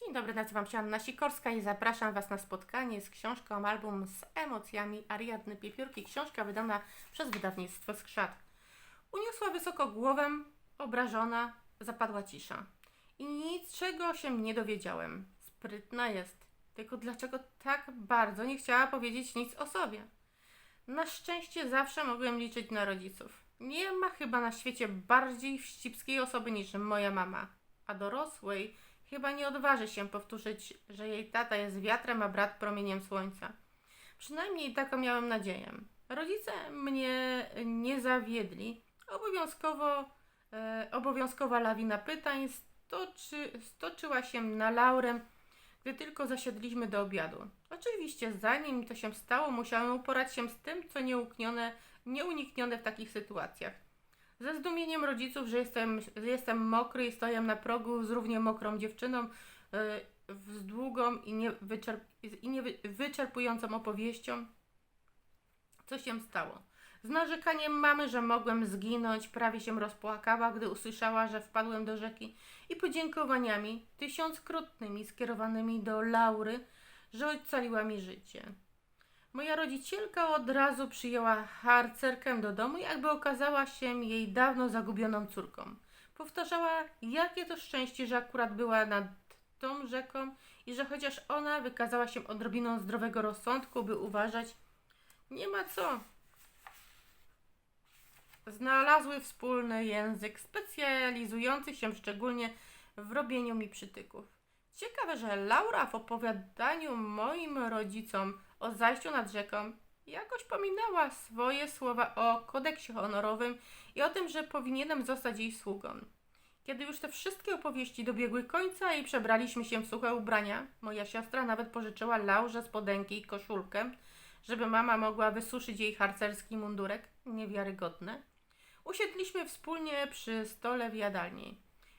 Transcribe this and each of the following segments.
Dzień dobry, nazywam się Anna Sikorska i zapraszam Was na spotkanie z książką album z emocjami Ariadny Piepiórki. Książka wydana przez wydawnictwo Skrzat. Uniosła wysoko głowę, obrażona, zapadła cisza. I niczego się nie dowiedziałem. Sprytna jest. Tylko dlaczego tak bardzo nie chciała powiedzieć nic o sobie? Na szczęście zawsze mogłem liczyć na rodziców. Nie ma chyba na świecie bardziej wścibskiej osoby niż moja mama. A dorosłej chyba nie odważy się powtórzyć, że jej tata jest wiatrem, a brat promieniem słońca. Przynajmniej taką miałem nadzieję. Rodzice mnie nie zawiedli. Obowiązkowo, e, obowiązkowa lawina pytań stoczy, stoczyła się na laurę, gdy tylko zasiedliśmy do obiadu. Oczywiście, zanim to się stało, musiałem uporać się z tym, co nieuniknione, nieuniknione w takich sytuacjach. Ze zdumieniem rodziców, że jestem, jestem mokry i stoję na progu z równie mokrą dziewczyną, w- z długą i, nie i opowieścią, co się stało. Z narzekaniem mamy, że mogłem zginąć, prawie się rozpłakała, gdy usłyszała, że wpadłem do rzeki i podziękowaniami tysiąckrotnymi skierowanymi do Laury, że ocaliła mi życie. Moja rodzicielka od razu przyjęła harcerkę do domu, jakby okazała się jej dawno zagubioną córką. Powtarzała, jakie to szczęście, że akurat była nad tą rzeką i że chociaż ona wykazała się odrobiną zdrowego rozsądku, by uważać, nie ma co. Znalazły wspólny język, specjalizujący się szczególnie w robieniu mi przytyków. Ciekawe, że Laura w opowiadaniu moim rodzicom o zajściu nad rzeką jakoś pominęła swoje słowa o kodeksie honorowym i o tym, że powinienem zostać jej sługą. Kiedy już te wszystkie opowieści dobiegły końca i przebraliśmy się w suche ubrania, moja siostra nawet pożyczyła Laurze spodenki i koszulkę, żeby mama mogła wysuszyć jej harcerski mundurek. Niewiarygodne. Usiedliśmy wspólnie przy stole w jadalni.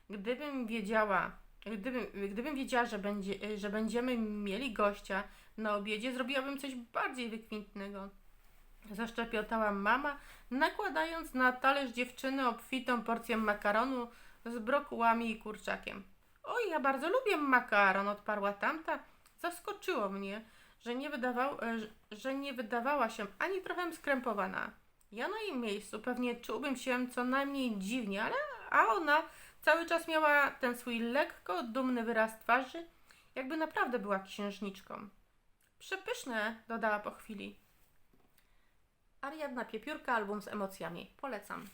Gdybym wiedziała, gdybym, gdybym wiedziała, że, będzie, że będziemy mieli gościa na obiedzie, zrobiłabym coś bardziej wykwintnego. Zaszczepiotała mama, nakładając na talerz dziewczyny obfitą porcję makaronu z brokułami i kurczakiem. Oj, ja bardzo lubię makaron, odparła tamta. Zaskoczyło mnie, że nie, wydawał, e, że- nie wydawała się ani trochę skrępowana. Ja na jej miejscu pewnie czułbym się co najmniej dziwnie, ale a ona cały czas miała ten swój lekko dumny wyraz twarzy, jakby naprawdę była księżniczką. Przepyszne, dodała po chwili. Ariadna Piepiórka, album z emocjami. Polecam.